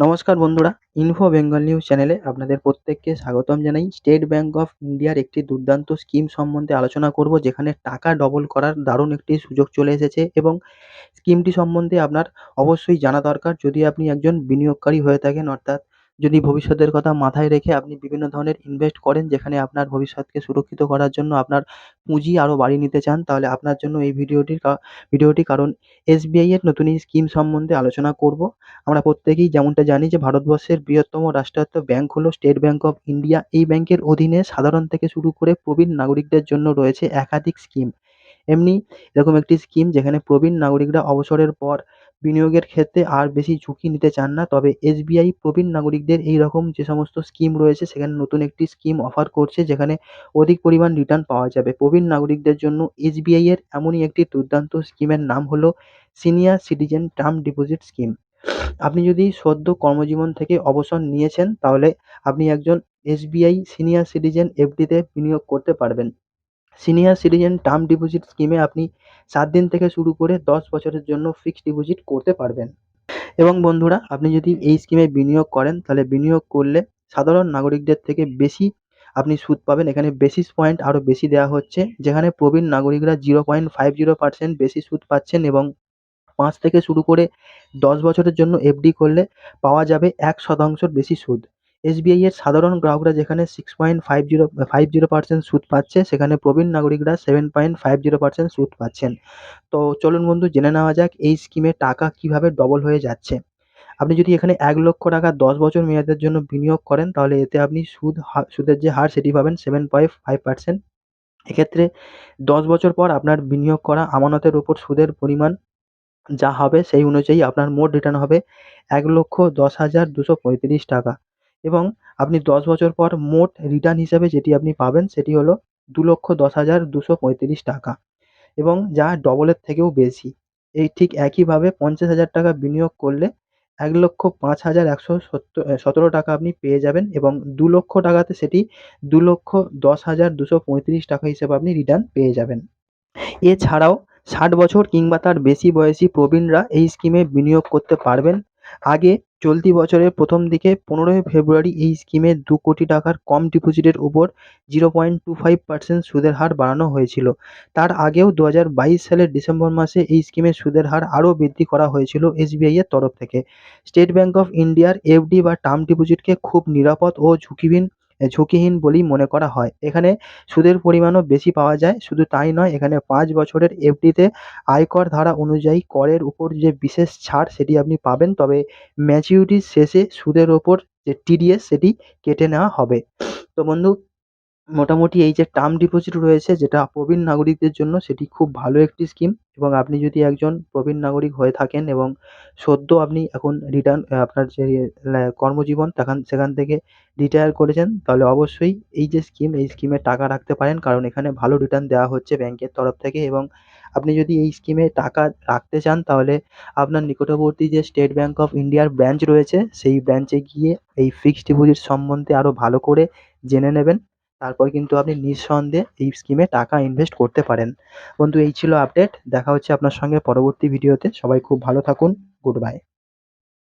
নমস্কার বন্ধুরা info Bengal news চ্যানেলে আপনাদের প্রত্যেককে স্বাগতম জানাই। স্টেট ব্যাঙ্ক অফ ইন্ডিয়ার একটি দুর্দান্ত স্কিম সম্বন্ধে আলোচনা করব, যেখানে টাকা ডবল করার দারুণ একটি সুযোগ চলে এসেছে এবং স্কিমটি সম্বন্ধে আপনার অবশ্যই জানা দরকার। যদি আপনি একজন বিনিয়োগকারী হয়ে থাকেন, অর্থাৎ যদি ভবিষ্যতের কথা মাথায় রেখে আপনি বিভিন্ন ধরনের ইনভেস্ট করেন, যেখানে আপনার ভবিষ্যৎকে সুরক্ষিত করার জন্য আপনার পুঁজি আরও বাড়িয়ে নিতে চান, তাহলে আপনার জন্য এই ভিডিওটি ভিডিওটি কারণ এসবিআই এর নতুন এই স্কিম সম্বন্ধে আলোচনা করব। আমরা প্রত্যেকেই যেমনটা জানি যে ভারতবর্ষের বৃহত্তম রাষ্ট্রায়ত্ত ব্যাঙ্ক হলো স্টেট ব্যাঙ্ক অফ ইন্ডিয়া এই ব্যাংকের অধীনে সাধারণ থেকে শুরু করে প্রবীণ নাগরিকদের জন্য রয়েছে একাধিক স্কিম এমনি এরকম একটি স্কিম যেখানে প্রবীণ নাগরিকরা অবসরের পর বিনিয়োগের ক্ষেত্রে আর বেশি ঝুঁকি নিতে চান না। তবে এসবিআই প্রবীণ নাগরিকদের এই রকম যে সমস্ত স্কিম রয়েছে, সেখানে নতুন একটি স্কিম অফার করছে, যেখানে অধিক পরিমাণ রিটার্ন পাওয়া যাবে। প্রবীণ নাগরিকদের জন্য এসবিআই এর এমনই একটি দুর্দান্ত স্কিমের নাম হলো senior citizen term deposit scheme আপনি যদি সদ্য কর্মজীবন থেকে অবসর নিয়েছেন, তাহলে আপনি একজন এসবিআই সিনিয়র সিটিজেন এফডিতে বিনিয়োগ করতে পারবেন। সিনিয়র সিটিজেন টার্ম ডিপোজিট স্কিমে আপনি সাত দিন থেকে শুরু করে দশ বছরের জন্য ফিক্সড ডিপোজিট করতে পারবেন। এবং বন্ধুরা, আপনি যদি এই স্কিমে বিনিয়োগ করেন, তাহলে বিনিয়োগ করলে সাধারণ নাগরিকদের থেকে বেশি আপনি সুদ পাবেন। এখানে বেসিস পয়েন্ট আরও বেশি দেওয়া হচ্ছে, যেখানে প্রবীণ নাগরিকরা zero point five zero percent বেশি সুদ পাচ্ছেন এবং পাঁচ থেকে শুরু করে দশ বছরের জন্য এফডি করলে পাওয়া যাবে এক শতাংশর বেশি সুদ। এসবিআই এর সাধারণ গ্রাহকরা যেখানে six point five zero five zero percent সুদ পাচ্ছে, সেখানে প্রবীণ নাগরিকরা seven point five zero percent সুদ পাচ্ছেন। তো চলুন বন্ধু, জেনে নেওয়া যাক এই স্কিমে টাকা কীভাবে ডবল হয়ে যাচ্ছে। আপনি যদি এখানে এক লক্ষ টাকা দশ বছর মেয়াদের জন্য বিনিয়োগ করেন, তাহলে এতে আপনি সুদ সুদের যে হার সেটি পাবেন সেভেন পয়েন্ট ফাইভ পার্সেন্ট এক্ষেত্রে দশ বছর পর আপনার বিনিয়োগ করা আমানতের উপর সুদের পরিমাণ যা হবে, সেই অনুযায়ী আপনার মোট রিটার্ন হবে এক লক্ষ দশ হাজার দুশো পঁয়ত্রিশ টাকা। এবং আপনি দশ বছর পর মোট রিটার্ন হিসেবে যেটি আপনি পাবেন সেটি হলো দু লক্ষ দশ হাজার দুশো পঁয়ত্রিশ টাকা এবং যা ডবলের থেকেও বেশি। এই ঠিক একইভাবে পঞ্চাশ হাজার টাকা বিনিয়োগ করলে এক লক্ষ পাঁচ হাজার একশো সত্তর সতেরো টাকা আপনি পেয়ে যাবেন এবং দু লক্ষ টাকাতে সেটি দু লক্ষ দশ হাজার দুশো পঁয়ত্রিশ টাকা হিসেবে আপনি রিটার্ন পেয়ে যাবেন। এছাড়াও ষাট বছর কিংবা তার বেশি বয়সী প্রবীণরা এই স্কিমে বিনিয়োগ করতে পারবেন। আগে চলতি বছরের প্রথম দিকে পনেরোই ফেব্রুয়ারি এই স্কিমে দু কোটি টাকার কম ডিপোজিটের উপর zero point two five percent সুদের হার বাড়ানো হয়েছিল। তার আগেও দু হাজার বাইশ সালের ডিসেম্বর মাসে এই স্কিমের সুদের হার আরও বৃদ্ধি করা হয়েছিল এসবিআই এর তরফ থেকে। স্টেট ব্যাঙ্ক অফ ইন্ডিয়ার এফডি বা টার্ম ডিপোজিটকে খুব নিরাপদ ও ঝুঁকিহীন ঝুঁকিহীন বলেই মনে করা হয়। এখানে সুদের পরিমাণও বেশি পাওয়া যায়। শুধু তাই নয়, এখানে পাঁচ বছরের এফডিতে আয়কর ধারা অনুযায়ী করের উপর যে বিশেষ ছাড় সেটি আপনি পাবেন, তবে ম্যাচিউরিটির শেষে সুদের ওপর যে টিডিএস সেটি কেটে নেওয়া হবে। তো বন্ধু, মোটামুটি এই যে টার্ম ডিপোজিট রয়েছে, যেটা প্রবীণ নাগরিকদের জন্য সেটি খুব ভালো একটি স্কিম। এবং আপনি যদি একজন প্রবীণ নাগরিক হয়ে থাকেন এবং সদ্য আপনি এখন রিটার্ন আপনার যে কর্মজীবন তখন সেখান থেকে রিটায়ার করেছেন, তাহলে অবশ্যই এই যে স্কিম এই স্কিমে টাকা রাখতে পারেন। কারণ এখানে ভালো রিটার্ন দেওয়া হচ্ছে ব্যাংকের তরফ থেকে এবং আপনি যদি এই স্কিমে টাকা রাখতে চান, তাহলে আপনার নিকটবর্তী যে স্টেট ব্যাঙ্ক অফ ইন্ডিয়ার ব্রাঞ্চ রয়েছে, সেই ব্রাঞ্চে গিয়ে এই ফিক্সড ডিপোজিট সম্বন্ধে আরও ভালো করে জেনে নেবেন। তারপর কিন্তু আপনি নিঃসন্দেহে এই স্কিমে টাকা ইনভেস্ট করতে পারেন। বন্ধু, এই ছিল আপডেট দেখা হচ্ছে আপনার সঙ্গে পরবর্তী ভিডিওতে সবাই খুব ভালো থাকুন। Good bye